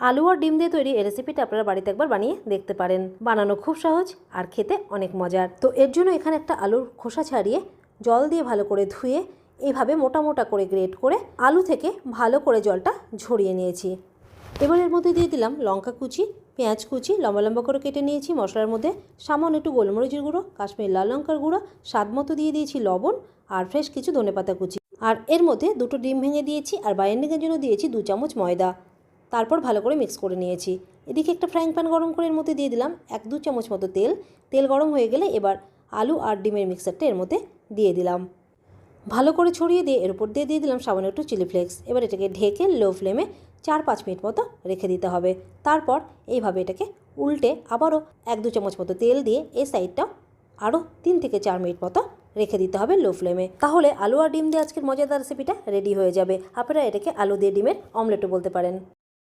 আলু আর ডিম দিয়ে তৈরি এই রেসিপিটা আপনারা বাড়িতে একবার বানিয়ে দেখতে পারেন। বানানো খুব সহজ আর খেতে অনেক মজার। তো এর জন্য এখানে একটা আলুর খোসা ছাড়িয়ে জল দিয়ে ভালো করে ধুয়ে এইভাবে মোটা মোটা করে গ্রেট করে আলু থেকে ভালো করে জলটা ঝরিয়ে নিয়েছি। এবার এর মধ্যে দিয়ে দিলাম লঙ্কা কুচি, পেঁয়াজ কুচি, লম্বা লম্বা করে কেটে নিয়েছি। মশলার মধ্যে সামান্য একটু গোলমরিচের গুঁড়ো, কাশ্মীর লাল লঙ্কার গুঁড়ো, স্বাদ মতো দিয়ে দিয়েছি লবণ আর ফ্রেশ কিছু ধনেপাতা কুচি। আর এর মধ্যে দুটো ডিম ভেঙে দিয়েছি আর বাইন্ডিংয়ের জন্য দিয়েছি দু চামচ ময়দা। তারপর ভালো করে মিক্স করে নিয়েছি। এদিকে একটা ফ্রাইং প্যান গরম করে এর মধ্যে দিয়ে দিলাম এক দু চামচ মতো তেল। তেল গরম হয়ে গেলে এবার আলু আর ডিমের মিক্সারটা এর মধ্যে দিয়ে দিলাম। ভালো করে ছড়িয়ে দিয়ে এর উপর দিয়ে দিয়ে দিলাম সামান্য একটু চিলি ফ্লেক্স এবার এটাকে ঢেকে লো ফ্লেমে চার পাঁচ মিনিট মতো রেখে দিতে হবে। তারপর এইভাবে এটাকে উল্টে আবারও এক দু চামচ মতো তেল দিয়ে এই সাইডটা আরও তিন থেকে চার মিনিট মতো রেখে দিতে হবে লো ফ্লেমে তাহলে আলু আর ডিম দিয়ে আজকের মজাদার রেসিপিটা রেডি হয়ে যাবে। আপনারা এটাকে আলু দিয়ে ডিমের অমলেটও বলতে পারেন।